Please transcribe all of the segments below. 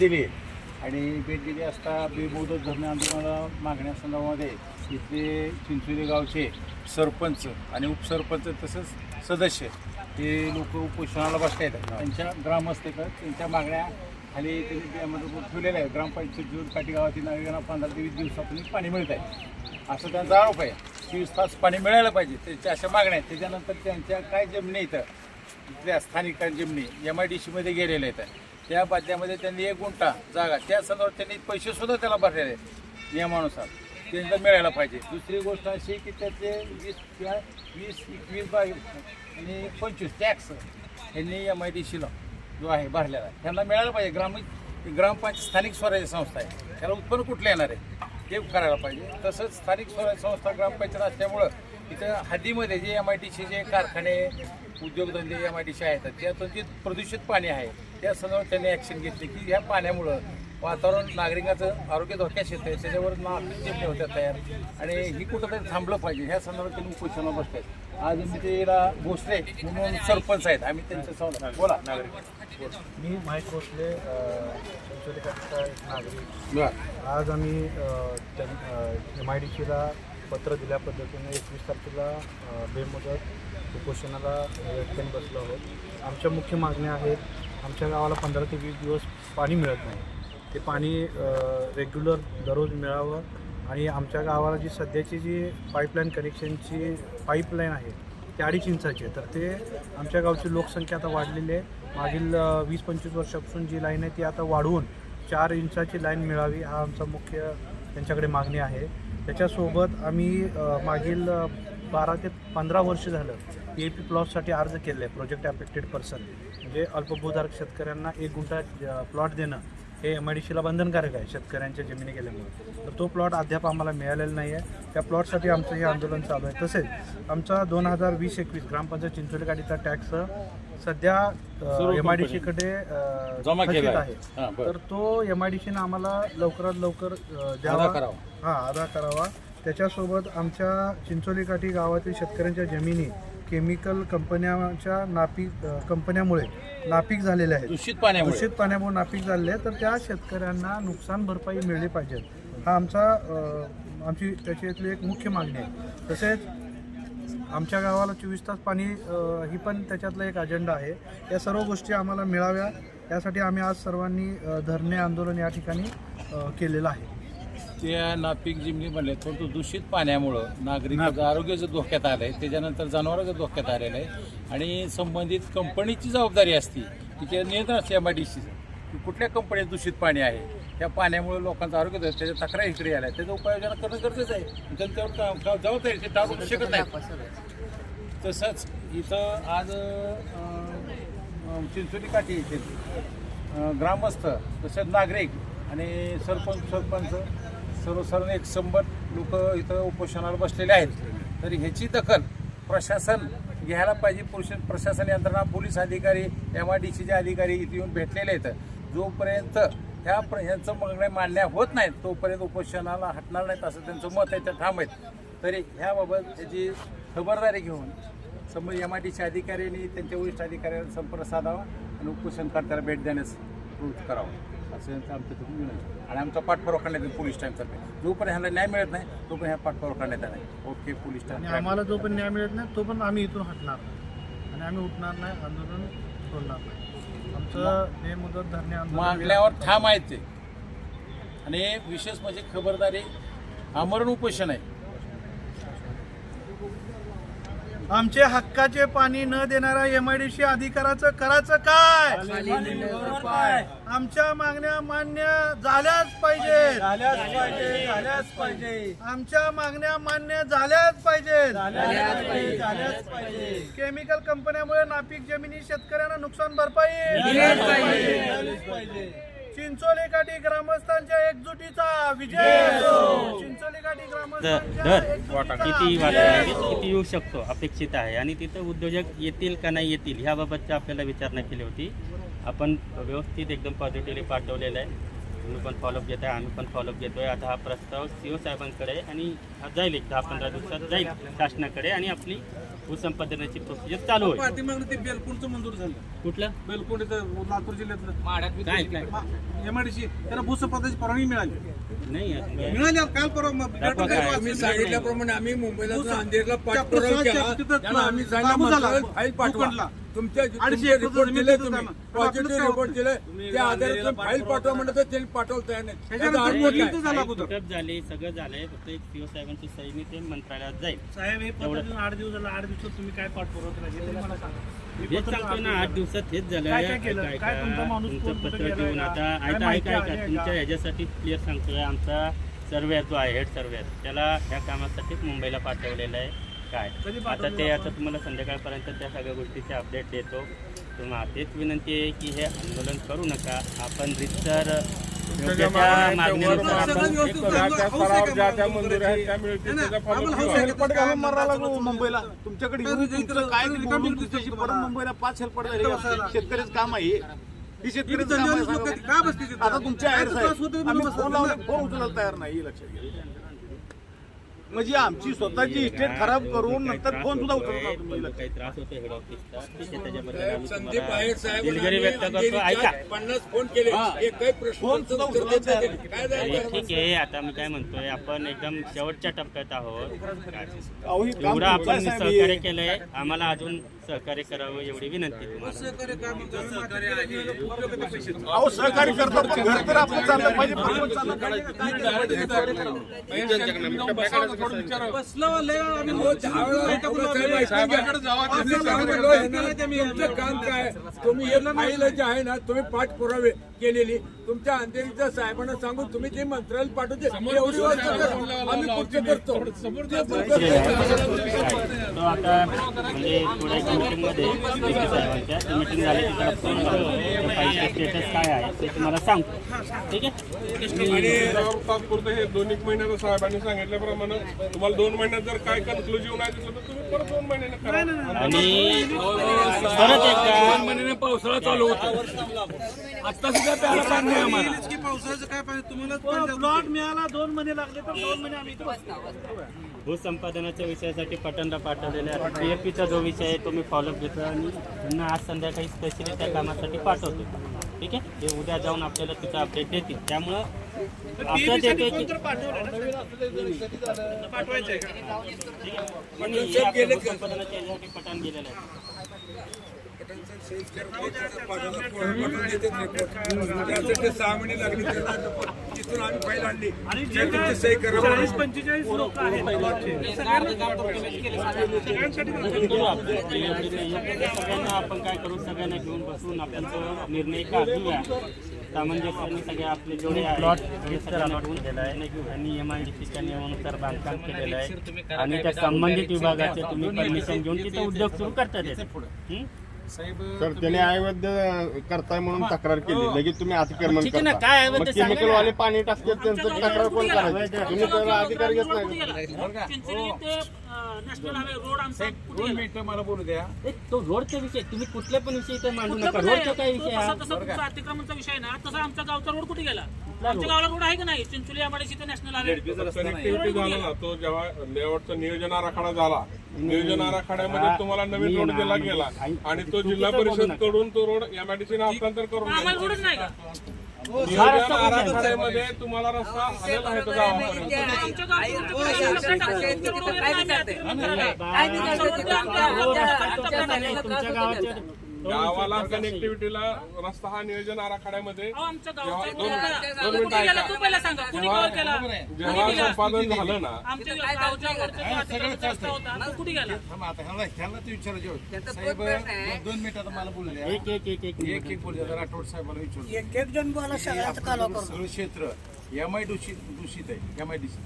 दिली. आणि भेट दिली असता बेमुदत धरणे आंदोलनाला मागण्यासंदर्भामध्ये इथले चिंचोली गावचे सरपंच आणि उपसरपंच तसंच सदस्य हे लोक उपोषणाला बसले आहेत त्यांच्या ग्रामस्थेकर त्यांच्या मागण्या खाली त्यांनी त्यामध्ये ठेवलेल्या आहेत ग्रामपंचायत जून काठी गावातील नागरिकांना पंधरा ते वीस दिवसातून पाणी मिळत आहे असं त्यांचा आरोप आहे. चोवीस तास पाणी मिळायला पाहिजे. त्याच्या अशा मागण्या आहेत. त्याच्यानंतर त्यांच्या काय जमिनी इथं? इथल्या स्थानिक जमिनी एम आय डी सीमध्ये गेलेल्या आहेत. त्या बदल्यामध्ये त्यांनी एक गुंठा जागा त्या संदर्भात त्यांनी पैसे सुद्धा त्याला भरलेले आहेत नियमानुसार. त्यांना मिळायला पाहिजे. दुसरी गोष्ट अशी की त्याचे वीस किंवा वीस एकवीस बावीस आणि पंचवीस टॅक्स यांनी एम आय डी सीला जो आहे भरलेला त्यांना मिळायला पाहिजे. ग्रामीण ग्रामपंचायत स्थानिक स्वराज्य संस्था आहे. त्याला उत्पन्न कुठलं येणार आहे? ते करायला पाहिजे. तसंच स्थानिक स्वराज्य संस्था ग्रामपंचायत असल्यामुळं इथं हद्दीमध्ये जे एम आय टी सी जे कारखाने उद्योगधंदे एम आय सी आहेत त्यातून जे प्रदूषित पाणी आहे. त्या संदर्भात त्यांनी ॲक्शन घेतली की ह्या पाण्यामुळं वातावरण नागरिकाचं आरोग्य धोक्यात येतं आहे त्याच्यावर नागरिक होत्या तयार. आणि ही कुठंतरी थांबलं पाहिजे. ह्या संदर्भात त्यांनी उपोषणाला बसले आहेत. आज मी तेला भोसले म्हणून सरपंच आहेत. आम्ही त्यांच्या संवाद बोला. नागरिक. मी माहीत भोसले नागरिक. आज आम्ही एम आय डी सीला पत्र दिल्या पद्धतीने एकवीस तारखेला बेमुदत उपोषणाला व्यक्तीन बसलो आहोत. आमच्या मुख्य मागण्या आहेत आमच्या गावाला पंधरा ते वीस दिवस पाणी मिळत नाही. ते पाणी रेग्युलर दररोज मिळावं आणि आमच्या गावाला जी सध्याची जी पाईपलाईन कनेक्शनची पाईपलाईन आहे ती अडीच इंचाची आहे. तर ते आमच्या गावची लोकसंख्या आता वाढलेली आहे. मागील वीस पंचवीस वर्षापासून जी लाईन आहे ती आता वाढवून चार इंचाची लाईन मिळावी हा आमचा मुख्य त्यांच्याकडे मागणी आहे. त्याच्यासोबत आम्ही मागील बारा ते पंधरा वर्ष झालं ए पी प्लॉटसाठी अर्ज केले आहे प्रोजेक्ट अफेक्टेड पर्सन. म्हणजे अल्पभूधारक शेतकऱ्यांना एक गुंठा प्लॉट देणं. हे एम आय डी सीला बंधनकारक आहे शेतकऱ्यांच्या जमिनी गेल्यामुळे. तर तो प्लॉट अद्याप आम्हाला मिळालेला नाही आहे त्या प्लॉटसाठी आमचं हे आंदोलन चालू आहे. तसेच आमचा दोन हजार वीस एकवीस ग्रामपंचायत चिंचोली गाडीचा टॅक्स सध्या एम आय डी. सीकडे आहे. तर तो एम आय डी सीनं आम्हाला लवकरात लवकर द्यावा. करावा. हां अदा करावा. त्याच्यासोबत आमच्या चिंचोली काठी गावातील शेतकऱ्यांच्या जमिनी केमिकल कंपन्यांच्या नापीक कंपन्यामुळे नापीक झालेल्या आहेत. दूषित पाण्यामुळे. दूषित पाण्यामुळे नापीक झालेले आहे तर त्या शेतकऱ्यांना नुकसान भरपाई मिळली पाहिजे. हा आमचा आमची त्याच्यातली एक मुख्य मागणी आहे. तसेच आमच्या गावाला चोवीस तास पाणी ही पण त्याच्यातला एक अजेंडा आहे. या सर्व गोष्टी आम्हाला मिळाव्या. यासाठी आम्ही आज सर्वांनी धरणे आंदोलन या ठिकाणी केलेलं आहे. त्या नापीक जिमनी म्हणले परंतु दूषित पाण्यामुळं नागरिकाचं आरोग्याचं धोक्यात आलं आहे त्याच्यानंतर जनावरांचं धोक्यात आलेलं आहे. आणि संबंधित कंपनीची जबाबदारी असती की ते नियंत्रण असते एम आय डी सीचं की कुठल्या कंपनीत दूषित पाणी आहे त्या पाण्यामुळे लोकांचं आरोग्य धोक्यात त्याच्या तक्रार इकडे आल्या. त्याचा उपाययोजना करणं गरजेचं आहे. त्यांच्यावर जबाबदारी ते टाळू शकत नाही. तसंच इथं आज चिंचोली काठी येथे अं, ग्रामस्थ तसेच नागरिक आणि सरपंच सरपंच सर्वसाधारण एक शंभर लोक इथं उपोषणाला बसलेले आहेत. तर ह्याची दखल प्रशासन घ्यायला पाहिजे. पुरुष प्रशासन यंत्रणा पोलीस अधिकारी एम आय डी सीचे अधिकारी इथे येऊन भेटलेले आहेत. जोपर्यंत ह्या प्र ह्यांचं मागण्या मांडल्या होत नाहीत तोपर्यंत उपोषणाला हटणार नाहीत असं त्यांचं मत आहे त्या ठाम आहेत. तरी ह्याबाबत त्याची खबरदारी घेऊन समोर एम आय डीच्या अधिकाऱ्यांनी त्यांच्या वरिष्ठ अधिकाऱ्यांना संपर्क साधावा आणि उपोषणकर्त्याला भेट देण्यास करावं. असं यांचं आमचं तिथून विनंती आणि आमचा पाठपुरावा करण्यात येईल पोलीस टाईमतर्फे जोपर्यंत ह्यांना न्याय मिळत नाही तोपर्यंत ह्या पाठपुरावा करण्यात येणार नाही. ओके पोलीस आणि टाईम आम्हाला जो पण न्याय मिळत नाही तो पण आम्ही इथून हटणार नाही. आणि आम्ही उठणार नाही आंदोलन सोडणार नाही. आमचं हे मुदत धरणे आंदोलन मागल्यावर ठाम आहेत ते. आणि विशेष म्हणजे खबरदारी आमरण उपोषण आहे. आमचे हक्काचे पाणी न देणाऱ्या एमआयडीसी अधिकाराचं करायचं काय? आमच्या मागण्या मान्य झाल्याच पाहिजे. झाल्याच पाहिजे झाल्याच पाहिजे. आमच्या मागण्या मान्य झाल्याच पाहिजे. झाल्याच पाहिजे केमिकल कंपन्यामुळे नापीक जमिनी शेतकऱ्यांना नुकसान भरपाई. पाहिजे. चिंचोली काठी ग्रामस्थांच्या एकजुटीचा विजय. चिंचोली काठी दर किती. किती येऊ शकतो अपेक्षित आहे. आणि तिथं उद्योजक येतील का नाही येतील ह्याबाबतची आपल्याला विचारणा केली होती. आपण व्यवस्थित एकदम पॉझिटिव्हली पाठवलेलं आहे. तुम्ही पण फॉलोअप घेत आहे आम्ही पण फॉलोअप घेतोय. आता हा प्रस्ताव सी ओ साहेबांकडे आणि जाईल एक दहा पंधरा दिवसात जाईल शासनाकडे आणि आपली भूसंपादनाची प्रोसिजर चालू होईल. पाठीमागं ते बेलकुंडचं मंजूर झालं. कुठलं? बेलकुंड इथं लातूर जिल्ह्यातलं. काय? काय एमआयडीसी त्यांना भूसंपादनाची परवानगी मिळाली. नाही. मिळाली काल परवा मग दाखवा काय. लेटर तुम्ही सांगितल्याप्रमाणे आम्ही मुंबईला अंधेरीला त्या पाठपुरावा प्रसादच्या केला. तिथं त्यांना आम्ही झाला. फाईल पाठवा. भूखंडला. तुमच्या तुमचे रिपोर्ट दिले तुम्ही. पॉझिटिव्ह रिपोर्ट दिले. त्या आधारे फाईल पाठवा म्हणलं तर त्यांनी पाठवलं तयार नाही झाला सगळं झालंय. फक्त एक सीओ साहेबांची सही ते मंत्रालयात जाईल. साहेब हे. पद्धतीनं आठ दिवस झाला आठ दिवसात तुम्ही काय पाठपुरावा केला तरी मला सांगा. मी हेच पत्र सांगतो ना आठ दिवसात. हेच झालं. तुमचा पत्र घेऊन? आता काय ऐका ऐका ऐका? तुमच्या ह्याच्यासाठी क्लिअर सांगतोय. आमचा सर्वे जो आहे हेड सर्वे त्याला ह्या कामासाठीच मुंबईला पाठवलेलं आहे. काय? कधी आता ते? आता तुम्हाला संध्याकाळपर्यंत त्या सगळ्या गोष्टीचे अपडेट देतो. तुम्हाला तेच विनंती आहे की हे आंदोलन करू नका. आपण रितसर? है मुंबईला. तुमच्याकडे काय मुंबईला पाच बसायला. शेतकऱ्याचं काम आहे हे. शेतकऱ्याचं? आता तुमचे आहे काय त्रास साहेब होतोय आम्ही म्हणून फोन बसतात लावले ना? फोन उचलायला तयार नाही हे लक्षात घ्या. म्हणजे आमची स्वतःची इस्टेट खराब करून नंतर फोन सुद्धा काही त्रास होतो हेड ऑफिसचा दिलगिरी व्यक्त करतो. ऐका. पन्नास फोन केले. एकही प्रश्न फोन सुद्धा ठीक आहे आता मी काय म्हणतोय आपण एकदम शेवटच्या टप्प्यात आहोत. हे एवढं आपण. सहकार्य केलंय. आम्हाला अजून सहकार्य करावं एवढी विनंती सहकार्य करतो पण घर तर आपलं चाललं पाहिजे प्रपंच चाललं पाहिजे. का? काय केलं पाहिजे? बसलो, लय वेळा आम्ही हो, दहा वेळा आहे तुमचं काम काय? तुम्ही हे फाईल जे आहे ना तुम्ही पाठपुरावे केलेली. तुमच्या अंधेरीच्या साहेबांना सांगून तुम्ही ते मंत्रालय पाठवते. एवढी करा. आम्ही कृत्य करतो? ते आता म्हणजे मीटिंगमध्ये साहेबांच्या. मीटिंग झाली की त्याला फोन करतो त्या फाईलचं स्टेटस काय आहे ते तुम्हाला सांगतो. ठीक आहे? आणि तात्पुरतं हे दोन एक महिन्याचं साहेबांनी सांगितल्याप्रमाणे तुम्हाला दोन महिन्यात जर काय कन्क्लुजिव्ह नाही दिसलं तर तुम्ही परत दोन महिन्याने करा. आणि परत एकदा पावसाळा चालू होता. आता सुद्धा प्यायला पाणी नाही आम्हाला. की पावसाचं काय पाहिजे? तुम्हाला प्लॉट मिळाला दोन महिने लागले तर दोन महिने आम्ही. भूसंपादनाच्या विषयासाठी पटनला पाठवलेला आहे पीएफपीचा जो विषय आहे तो मी फॉलोअप घेतो आणि त्यांना आज संध्याकाळी स्पेशली त्या कामासाठी पाठवतो ठीक आहे? ते उद्या जाऊन आपल्याला तिथं अपडेट देतील. त्यामुळं आहे. का? पण हे आपल्या भूसंपादनाच्या याच्यासाठी पटण गेलेलं आहे. त्यासाठी सहा महिने लागले त्यांना तिथून आम्ही फाईल आणली आणि जे तुमची सही करा चाळीस पंचेचाळीस लोक आहेत सगळ्यांना आपण. PFP नाही आहे. सगळ्यांना आपण काय करू सगळ्यांना घेऊन बसून आपण निर्णय का सामंजस्याने सगळे आपले जेवढे प्लॉट सगळ्यांना घेऊन गेला आहे आणि एम आय डी सीच्या नियमानुसार बांधकाम केलेलं आहे आणि त्या संबंधित विभागाचे तुम्ही परमिशन घेऊन तिथे उद्योग सुरू करता येते तर त्याने अवैध करताय म्हणून तक्रार केली. लगेच तुम्ही अतिक्रमण ठीक आहे ना. काय ते सांगा ना. वाले पाणी टाकतात त्यांचं तक्रार कोण करायचं? तुम्ही तर अधिकार घेत नाही दोन मिनिटं मला बोलू द्या. ए, तो रोडचा विषय तुम्ही कुठल्या पण विषयी इथे मांडू नका. रोडचा काय विषय हा तुमचा अतिक्रमणचा विषय ना. तसा आमचा गावचा रोड कुठे गेला? आमच्या गावाला रोड आहे का नाही? चिंचोली आंबाडीची ते नॅशनल हायवे कनेक्टिव्हिटी झाला ना तो जेव्हा लेआउटचा नियोजन आराखडा झाला. नियोजन आराखड्यामध्ये तुम्हाला नवीन रोड दिला गेला आणि तो जिल्हा परिषद. कडून तो रोड एमआयडीसीने हस्तांतर करून आम्हाला दिला. रोडच नाही का? नियोजन आराखड्यामध्ये तुम्हाला रस्ता आलेला आहे तो गावापर्यंत आमच्या गावच्या तुमच्या हा आमच्या आमच्या मला बोलू द्या. एक एक एक एक एक एक बोलू द्या राठोड साहेबाला विचारू एक सगळं क्षेत्र एम आय दूषित दूषित आहे. एम आय सी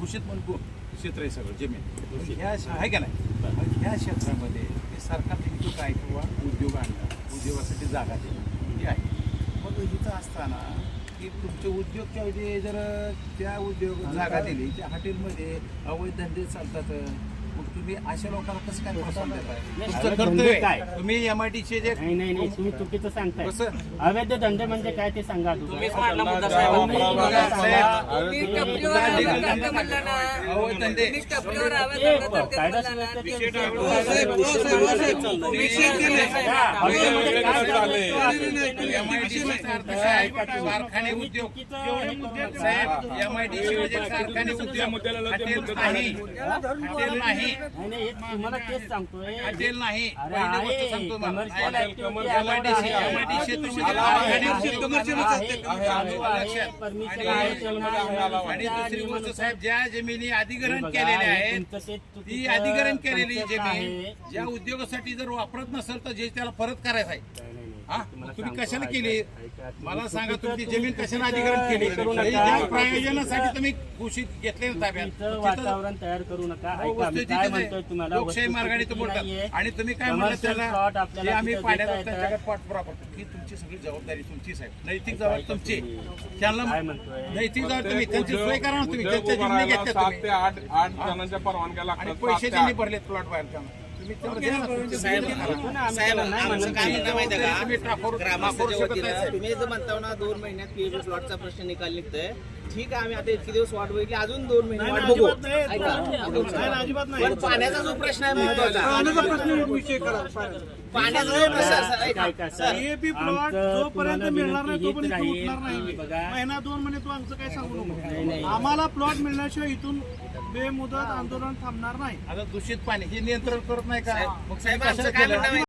दूषित म्हणून क्षेत्र आहे सगळं जमीन. ह्या आहे का नाही? ह्या क्षेत्रामध्ये सरकार सरकारने काय किंवा उद्योग आणला उद्योगासाठी जागा देणं ती आहे मग इथं असताना की तुमचे उद्योगच्या ऐवजी जर त्या उद्योग जागा दिली त्या हॉटेलमध्ये अवैध धंदे चालतात. तुम्ही अशा लोकांना कसं काय प्रोत्साहन देताय तुमचं कर्तव्य. काय? तुम्ही एमआयडीचे जे नाही नाही नाही तुम्ही चुकीचं सांगताय कसं? अवैध धंदे म्हणजे काय ते सांगा तुम्ही धंदे कायदा सुव्यवस्थेचे. कारखाने उद्योग साहेब एमआयडीसी म्हणजे कारखाने उद्योग हॉटेल नाही हॉटेल नाही नाही नाही तुम्हाला तेच सांगतोय. हॉटेल नाही. अरे पहिली गोष्ट आहे सांगतो मला. कमर्शियल ऍक्टिव्हिटी एमआयडीसी एमआयडीसी तुम्ही जे कारखाने उद्योग कमर्शियल असतात आहे, चालू आहे, परमिशन आहे, त्यामुळे आणि त्या दुसरी गोष्ट साहेब ज्या जमिनी अधिग्रहण बघा, केलेल्या हे आहेत तुमचं ते ती चुकीचं अधिग्रहण केलेली जमीन आहे. ज्या उद्योगासाठी जर वापरत नसेल तर जे त्याला परत करायचं आहे. हा? तुम्ही कशाला ऐका, केली? मला सांगा तुमची तुम्ही जमीन कशाला चुकीचं अधिग्रहण केली हे करू नका. ज्या प्रयोजनासाठी तुम्ही घोषित घेतले ना ताब्यात चुकीचं तिथं- वातावरण तयार करू नका हो, ऐका मी वस्तुस्थिती काय आहे. म्हणतोय तुम्हाला लोकशाही मार्गाने तो बोलतात नाहीये. आणि तुम्ही काय म्हणलं Commercial त्याला plot आम्ही तिथं देता येतात. ही तुमची सगळी जबाबदारी तुमचीच आहे नैतिक जबाबदारी तुमची त्यांना काय म्हणतोय नैतिक जबाबदारी तुम्ही त्यांची सोय करा ना तुम्ही उद्योग त्यांच्या उभा जमिनी राहायला घेतल्या सात तुम्ही ते आठ आठ जणांच्या परवानग्या आणि लागतात पैसे सात ते त्यांनी आठ. भरलेत प्लॉट बाहेर त्यांना तुम्ही साहेब, नाही म्हणत नाही. तुम्ही नाही, जर ना दोन महिन्यात प्लॉटचा प्रश्न निकाल निघतोय ठीक आहे आम्ही आता इतके दिवस वाट बघितली अजून दोन महिने वाट बघू. अजिबात पण पाण्याचा जो प्रश्न आहे महत्त्वाचा पाण्याचा प्रश्न एक विषय करा पाण्याचा जो प्रश्न आहे, ऐका. ऐका, सर. एपी प्लॉट आमचं जोपर्यंत मिळणार नाही उठणार नाही बघा महिना दोन महिने तू आमचं काय सांगू नाही, नाही. नको आम्हाला प्लॉट मिळण्याशिवाय इथून बेमुदत आंदोलन थांबणार नाही. आता दूषित पाणी हे नियंत्रण करत नाही का? मग साहेब आमचं काय केलं? म्हणणं आहे?